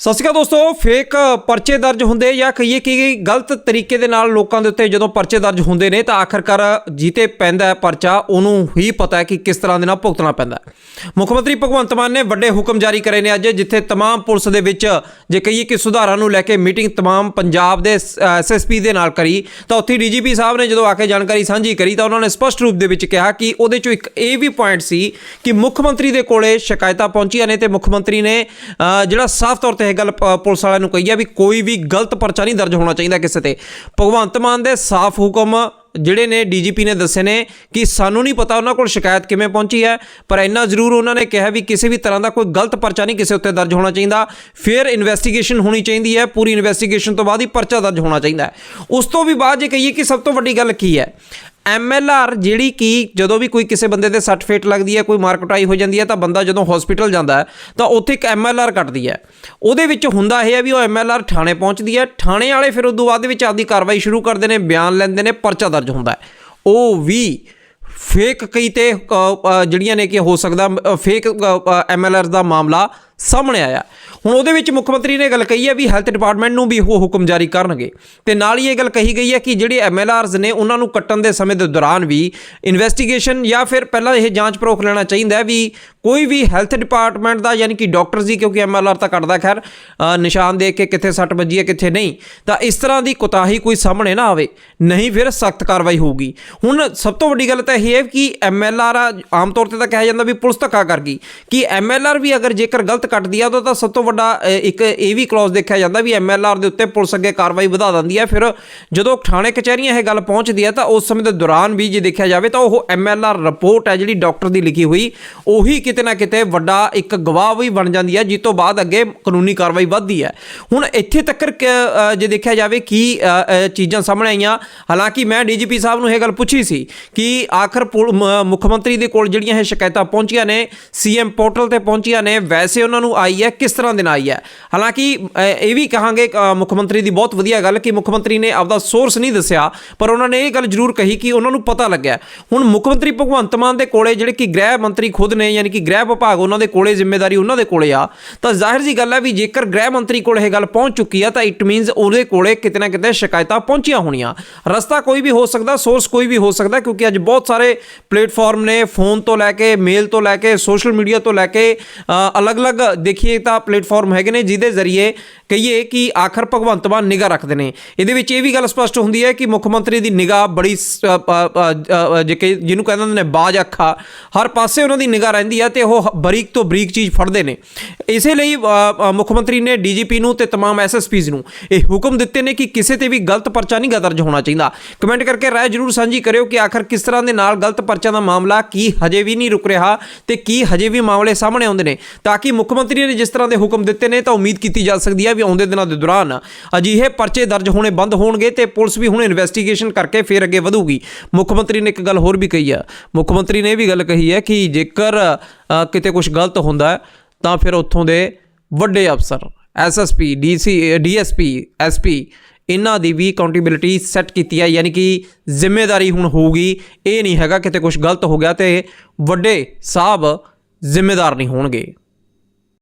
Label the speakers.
Speaker 1: ਸਤਿ ਸ਼੍ਰੀ ਅਕਾਲ ਦੋਸਤੋ ਫੇਕ ਪਰਚੇ ਦਰਜ ਹੁੰਦੇ ਜਾਂ ਕਹੀਏ ਕਿ ਗਲਤ ਤਰੀਕੇ ਦੇ ਨਾਲ ਲੋਕਾਂ ਦੇ ਉੱਤੇ ਜਦੋਂ ਪਰਚੇ ਦਰਜ ਹੁੰਦੇ ਨੇ ਤਾਂ ਆਖਰਕਾਰ ਜੀਤੇ ਪੈਂਦਾ ਹੈ ਪਰਚਾ ਉਹਨੂੰ ਹੀ ਪਤਾ ਹੈ ਕਿ ਕਿਸ ਤਰ੍ਹਾਂ ਦੇ ਨਾਲ ਭੁਗਤਣਾ ਪੈਂਦਾ ਹੈ ਮੁੱਖ ਮੰਤਰੀ ਭਗਵੰਤ ਮਾਨ ਨੇ ਵੱਡੇ ਹੁਕਮ ਜਾਰੀ ਕਰੇ ਨੇ ਅੱਜ ਜਿੱਥੇ तमाम ਪੁਲਿਸ ਦੇ ਵਿੱਚ ਜੇ ਕਹੀਏ ਕਿ ਸੁਧਾਰਾਂ ਨੂੰ ਲੈ ਕੇ ਮੀਟਿੰਗ तमाम ਪੰਜਾਬ ਦੇ ਐਸਐਸਪੀ ਦੇ ਨਾਲ ਕਰੀ ਤਾਂ ਉੱਥੇ ਡੀਜੀਪੀ ਸਾਹਿਬ ਨੇ ਜਦੋਂ ਆ ਕੇ ਜਾਣਕਾਰੀ ਸਾਂਝੀ ਕਰੀ ਤਾਂ ਉਹਨਾਂ ਨੇ ਸਪਸ਼ਟ ਰੂਪ ਦੇ ਵਿੱਚ ਕਿਹਾ ਕਿ ਉਹਦੇ ਚੋਂ ਇੱਕ ਇਹ ਵੀ ਪੁਆਇੰਟ ਸੀ ਕਿ ਮੁੱਖ ਮੰਤਰੀ ਦੇ ਕੋਲੇ ਸ਼ਿਕਾਇਤਾਂ ਪਹੁੰਚੀਆਂ ਨੇ ਤੇ ਮੁੱਖ ਮੰਤਰੀ ਨੇ ਅ, ਜਿਹੜਾ ਸਾਫ਼ ਤੌਰ ਤੇ ਇਹ ਗੱਲ ਪੁਲਿਸ ਵਾਲਿਆਂ ਨੂੰ ਕਹੀ ਹੈ ਵੀ ਕੋਈ ਵੀ ਗਲਤ ਪਰਚਾ ਨਹੀਂ ਦਰਜ ਹੋਣਾ ਚਾਹੀਦਾ ਕਿਸੇ ਤੇ। ਭਗਵੰਤ ਮਾਨ ਦੇ ਸਾਫ਼ ਹੁਕਮ ਜਿਹੜੇ ਨੇ ਡੀਜੀਪੀ ਨੇ ਦੱਸੇ ਨੇ ਕਿ ਸਾਨੂੰ ਨਹੀਂ ਪਤਾ ਉਹਨਾਂ ਕੋਲ ਸ਼ਿਕਾਇਤ ਕਿਵੇਂ ਪਹੁੰਚੀ ਹੈ, ਪਰ ਇੰਨਾ ਜ਼ਰੂਰ ਉਹਨਾਂ ਨੇ ਕਿਹਾ ਵੀ ਕਿਸੇ ਵੀ ਤਰ੍ਹਾਂ ਦਾ ਕੋਈ ਗਲਤ ਪਰਚਾ ਨਹੀਂ ਕਿਸੇ ਉੱਤੇ ਦਰਜ ਹੋਣਾ ਚਾਹੀਦਾ। ਫਿਰ ਇਨਵੈਸਟੀਗੇਸ਼ਨ ਹੋਣੀ ਚਾਹੀਦੀ ਹੈ, ਪੂਰੀ ਇਨਵੈਸਟੀਗੇਸ਼ਨ ਤੋਂ ਬਾਅਦ ਹੀ ਪਰਚਾ ਦਰਜ ਹੋਣਾ ਚਾਹੀਦਾ ਉਸ ਤੋਂ ਵੀ ਬਾਅਦ ਜੇ ਕਹੀਏ ਕਿ ਸਭ ਤੋਂ ਵੱਡੀ ਗੱਲ ਕੀ ਹੈ? ਐਮਐਲਆਰ ਜਿਹੜੀ ਕਿ ਜਦੋਂ ਵੀ ਕੋਈ ਕਿਸੇ ਬੰਦੇ ਦੇ ਸੱਟ ਫੇਟ ਲੱਗਦੀ ਹੈ ਕੋਈ ਮਾਰਕਟਾਈ ਹੋ ਜਾਂਦੀ ਹੈ ਤਾਂ ਬੰਦਾ ਜਦੋਂ ਹਸਪੀਟਲ ਜਾਂਦਾ ਹੈ ਤਾਂ ਉੱਥੇ ਇੱਕ ਐਮਐਲਆਰ ਕੱਟਦੀ ਹੈ। ਉਹਦੇ ਵਿੱਚ ਹੁੰਦਾ ਇਹ ਹੈ ਵੀ ਉਹ ਐਮਐਲਆਰ ਥਾਣੇ ਪਹੁੰਚਦੀ ਹੈ। ਥਾਣੇ ਵਾਲੇ ਫਿਰ ਉਦੋਂ ਬਾਅਦ ਦੇ ਵਿੱਚ ਆਪਦੀ ਕਾਰਵਾਈ ਸ਼ੁਰੂ ਕਰਦੇ ਨੇ ਬਿਆਨ ਲੈਂਦੇ ਨੇ ਪਰਚਾ ਦਰਜ ਹੁੰਦਾ ਹੈ। ਉਹ ਵੀ ਫੇਕ ਕਈ ਤੇ ਅ, ਜਿਹੜੀਆਂ ਨੇ ਕਿ ਹੋ ਸਕਦਾ ਫੇਕ ਐਮਐਲਆਰ ਦਾ ਮਾਮਲਾ ਸਾਹਮਣੇ ਆਇਆ। ਹੁਣ ਉਹਦੇ ਵਿੱਚ ਮੁੱਖ ਮੰਤਰੀ ਨੇ ਗੱਲ ਕਹੀ ਹੈ ਵੀ ਹੈਲਥ ਡਿਪਾਰਟਮੈਂਟ ਨੂੰ ਵੀ ਉਹ ਹੁਕਮ ਜਾਰੀ ਕਰਨਗੇ। ਤੇ ਨਾਲ ਹੀ ਇਹ ਗੱਲ ਕਹੀ ਗਈ ਹੈ ਕਿ ਜਿਹੜੇ ਐਮਐਲਆਰਸ ਨੇ, ਉਹਨਾਂ ਨੂੰ ਕੱਟਣ ਦੇ ਸਮੇਂ ਦੇ ਦੌਰਾਨ ਵੀ ਇਨਵੈਸਟੀਗੇਸ਼ਨ ਜਾਂ ਫਿਰ ਪਹਿਲਾਂ ਇਹ ਜਾਂਚ ਪਰਖ ਲੈਣਾ ਚਾਹੀਦਾ ਹੈ ਵੀ ਕੋਈ ਵੀ ਹੈਲਥ ਡਿਪਾਰਟਮੈਂਟ ਦਾ ਯਾਨੀ ਕਿ ਡਾਕਟਰਸ ਦੀ, ਕਿਉਂਕਿ ਐਮਐਲਆਰ ਤਾਂ ਕੱਟਦਾ ਖੈਰ ਨਿਸ਼ਾਨ ਦੇਖ ਕੇ ਕਿੱਥੇ ਸੱਟ ਵੱਜੀ ਹੈ, ਕਿੱਥੇ ਨਹੀਂ, ਤਾਂ ਇਸ ਤਰ੍ਹਾਂ ਦੀ ਕੁਤਾਹੀ ਕੋਈ ਸਾਹਮਣੇ ਨਾ ਆਵੇ, ਨਹੀਂ ਫਿਰ ਸਖਤ ਕਾਰਵਾਈ ਹੋਊਗੀ। ਹੁਣ ਸਭ ਤੋਂ ਵੱਡੀ ਗੱਲ ਤਾਂ ਇਹ ਹੈ ਕਿ ਐਮਐਲਆਰ ਆਮ ਤੌਰ ਤੇ ਤਾਂ ਕਿਹਾ ਜਾਂਦਾ ਵੀ ਪੁਲਿਸ ਧੱਕਾ ਕਰ ਗਈ। ਕਿ ਐਮਐਲਆਰ ਵੀ ਅਗਰ ਜੇਕਰ ਗਲਤ ਕੱਟਦੀ ਆ, ਉਦੋਂ ਤਾਂ ਸਭ ਤੋਂ ਵੱਡਾ ਇੱਕ ਇਹ ਵੀ ਕਲੌਜ਼ ਦੇਖਿਆ ਜਾਂਦਾ ਵੀ ਐਮਐਲਆਰ ਦੇ ਉੱਤੇ ਪੁਲਿਸ ਅੱਗੇ ਕਾਰਵਾਈ ਵਧਾ ਦਿੰਦੀ ਹੈ ਫਿਰ ਜਦੋਂ ਥਾਣੇ ਕਚਹਿਰੀਆਂ ਇਹ ਗੱਲ ਪਹੁੰਚਦੀ ਹੈ ਤਾਂ ਉਸ ਸਮੇਂ ਦੇ ਦੌਰਾਨ ਵੀ ਜੇ ਦੇਖਿਆ ਜਾਵੇ, ਤਾਂ ਉਹ ਐਮਐਲਆਰ ਰਿਪੋਰਟ ਹੈ ਜਿਹੜੀ ਡਾਕਟਰ ਦੀ ਲਿਖੀ ਹੋਈ, ਉਹੀ ਕਿਤੇ ਨਾ ਕਿਤੇ ਵੱਡਾ ਇੱਕ ਗਵਾਹ ਵੀ ਬਣ ਜਾਂਦੀ ਹੈ ਜਿਸ ਤੋਂ ਬਾਅਦ ਅੱਗੇ ਕਾਨੂੰਨੀ ਕਾਰਵਾਈ ਵੱਧਦੀ ਹੈ ਹੁਣ ਇੱਥੇ ਤੱਕ ਜੇ ਦੇਖਿਆ ਜਾਵੇ ਕੀ ਚੀਜ਼ਾਂ ਸਾਹਮਣੇ ਆਈਆਂ, ਹਾਲਾਂਕਿ ਮੈਂ ਡੀਜੀਪੀ ਸਾਹਿਬ ਨੂੰ ਇਹ ਗੱਲ ਪੁੱਛੀ ਸੀ ਕਿ ਆਖਰ ਪੁਲ- ਮੁੱਖ ਮੰਤਰੀ ਦੇ ਕੋਲ ਜਿਹੜੀਆਂ ਇਹ ਸ਼ਿਕਾਇਤਾਂ ਪਹੁੰਚੀਆਂ ਨੇ ਸੀਐਮ ਪੋਰਟਲ ਤੇ ਪਹੁੰਚੀਆਂ ਨੇ, ਵੈਸੇ ਉਹਨਾਂ ਨੂੰ ਆਈ ਹੈ, ਕਿਸ ਤਰ੍ਹਾਂ ਦੇ ਨਾਲ ਆਈ ਹੈ? ਹਾਲਾਂਕਿ ਇਹ ਵੀ ਕਹਾਂਗੇ ਮੁੱਖ ਮੰਤਰੀ ਦੀ ਬਹੁਤ ਵਧੀਆ ਗੱਲ ਕਿ ਮੁੱਖ ਮੰਤਰੀ ਨੇ ਆਪਦਾ ਸੋਰਸ ਨਹੀਂ ਦੱਸਿਆ, ਪਰ ਉਹਨਾਂ ਨੇ ਇਹ ਗੱਲ ਜ਼ਰੂਰ ਕਹੀ ਕਿ ਉਹਨਾਂ ਨੂੰ ਪਤਾ ਲੱਗਿਆ। ਹੁਣ ਮੁੱਖ ਮੰਤਰੀ ਭਗਵੰਤ ਮਾਨ ਦੇ ਕੋਲੇ ਜਿਹੜੇ ਕਿ ਗ੍ਰਹਿ ਮੰਤਰੀ ਖੁਦ ਨੇ, ਯਾਨੀ ਕਿ ਗ੍ਰਹਿ ਵਿਭਾਗ ਉਹਨਾਂ ਦੇ ਕੋਲੇ ਜ਼ਿੰਮੇਵਾਰੀ ਉਹਨਾਂ ਦੇ ਕੋਲੇ ਆ, ਤਾਂ ਜ਼ਾਹਿਰ ਜੀ ਗੱਲ ਹੈ ਵੀ ਜੇਕਰ ਗ੍ਰਹਿ ਮੰਤਰੀ ਕੋਲ ਇਹ ਗੱਲ ਪਹੁੰਚ ਚੁੱਕੀ ਆ, ਤਾਂ ਇਟ ਮੀਨਸ ਉਹਦੇ ਕੋਲੇ ਕਿਤੇ ਨਾ ਕਿਤੇ ਸ਼ਿਕਾਇਤਾਂ ਪਹੁੰਚੀਆਂ ਹੋਣੀਆਂ। ਰਸਤਾ ਕੋਈ ਵੀ ਹੋ ਸਕਦਾ ਸੋਰਸ ਕੋਈ ਵੀ ਹੋ ਸਕਦਾ, ਕਿਉਂਕਿ ਅੱਜ ਬਹੁਤ ਸਾਰੇ ਪਲੇਟਫਾਰਮ ਨੇ ਫੋਨ ਤੋਂ ਲੈ ਕੇ ਮੇਲ ਤੋਂ ਲੈ ਕੇ ਸੋਸ਼ਲ ਮੀਡੀਆ ਤੋਂ ਲੈ ਕੇ ਅਲੱਗ ਅਲੱਗ ਅਲੱਗ-ਅਲੱਗ ਦੇਖੀਏ ਤਾਂ ਪਲੇਟਫਾਰਮ ਹੈਗੇ ਨੇ ਜਿਹਦੇ ਜ਼ਰੀਏ ਕਹੀਏ ਕਿ ਆਖਰ ਭਗਵੰਤ ਮਾਨ ਨਿਗਾਹ ਰੱਖਦੇ ਨੇ ਇਹਦੇ ਵਿੱਚ ਇਹ ਵੀ ਗੱਲ ਸਪਸ਼ਟ ਹੁੰਦੀ ਹੈ ਕਿ ਮੁੱਖ ਮੰਤਰੀ ਦੀ ਨਿਗਾਹ ਬੜੀ ਸ- ਅ, ਅ, ਅ, ਅ, ਜੇ ਕਿ ਜਿਹਨੂੰ ਕਹਿੰਦੇ ਹੁੰਦੇ ਨੇ ਬਾਜ ਅੱਖਾਂ ਹਰ ਪਾਸੇ ਉਹਨਾਂ ਦੀ ਨਿਗਾਹ ਰਹਿੰਦੀ ਹੈ ਤੇ ਉਹ ਬਰੀਕ ਤੋਂ ਬਰੀਕ ਚੀਜ਼ ਫੜਦੇ ਨੇ ਇਸੇ ਲਈ ਅ, ਅ, ਮੁੱਖ ਮੰਤਰੀ ਨੇ ਡੀਜੀਪੀ ਨੂੰ ਤੇ तमाम ਐਸਐਸਪੀਜ਼ ਨੂੰ ਇਹ ਹੁਕਮ ਦਿੱਤੇ ਨੇ ਕਿ ਕਿਸੇ ਤੇ ਵੀ ਗਲਤ ਪਰਚਾ ਨਹੀਂ ਗਾ ਦਰਜ ਹੋਣਾ ਚਾਹੀਦਾ ਕਮੈਂਟ ਕਰਕੇ ਰਾਏ ਜਰੂਰ ਸਾਂਝੀ ਕਰਿਓ ਕਿ ਆਖਰ ਕਿਸ ਤਰ੍ਹਾਂ ਦੇ ਨਾਲ ਗਲਤ ਪਰਚਾ ਦਾ ਮਾਮਲਾ ਕੀ ਹਜੇ ਵੀ ਨਹੀਂ ਰੁਕ ਰਿਹਾ ਤੇ ਕੀ ਹਜੇ ਵੀ ਮਾਮਲੇ ਸਾਹਮਣੇ ਆਉਂਦੇ ਨੇ ਤਾਂ ਕਿ ਮੁੱਖ ਮੁੱਖ ਮੰਤਰੀ ਨੇ ਜਿਸ ਤਰ੍ਹਾਂ ਦੇ ਹੁਕਮ ਦਿੱਤੇ ਨੇ ਤਾਂ ਉਮੀਦ ਕੀਤੀ ਜਾ ਸਕਦੀ ਹੈ ਵੀ ਆਉਂਦੇ ਦਿਨਾਂ ਦੇ ਦੌਰਾਨ ਅਜਿਹੇ ਪਰਚੇ ਦਰਜ ਹੋਣੇ ਬੰਦ ਹੋਣਗੇ ਤੇ ਪੁਲਿਸ ਵੀ ਹੁਣ ਇਨਵੈਸਟੀਗੇਸ਼ਨ ਕਰਕੇ ਫਿਰ ਅੱਗੇ ਵਧੂਗੀ। ਮੁੱਖ ਮੰਤਰੀ ਨੇ ਇੱਕ ਗੱਲ ਹੋਰ ਵੀ ਕਹੀ ਆ ਮੁੱਖ ਮੰਤਰੀ ਨੇ ਇਹ ਵੀ ਗੱਲ ਕਹੀ ਹੈ ਕਿ ਜੇਕਰ ਕਿਤੇ ਕੁਝ ਗਲਤ ਹੁੰਦਾ ਤਾਂ ਫਿਰ ਉੱਥੋਂ ਦੇ ਵੱਡੇ ਅਫਸਰ ਐਸਐਸਪੀ ਡੀਸੀ ਡੀਐਸਪੀ ਐਸਪੀ ਇਹਨਾਂ ਦੀ ਵੀ ਅਕਾਊਂਟੇਬਿਲਿਟੀ ਸੈੱਟ ਕੀਤੀ ਹੈ। ਯਾਨੀ ਕਿ ਜ਼ਿੰਮੇਵਾਰੀ ਹੁਣ ਹੋਊਗੀ। ਇਹ ਨਹੀਂ ਹੈਗਾ ਕਿਤੇ ਕੁਝ ਗਲਤ ਹੋ ਗਿਆ ਤੇ ਵੱਡੇ ਸਾਹਿਬ ਜ਼ਿੰਮੇਦਾਰ ਨਹੀਂ ਹੋਣਗੇ।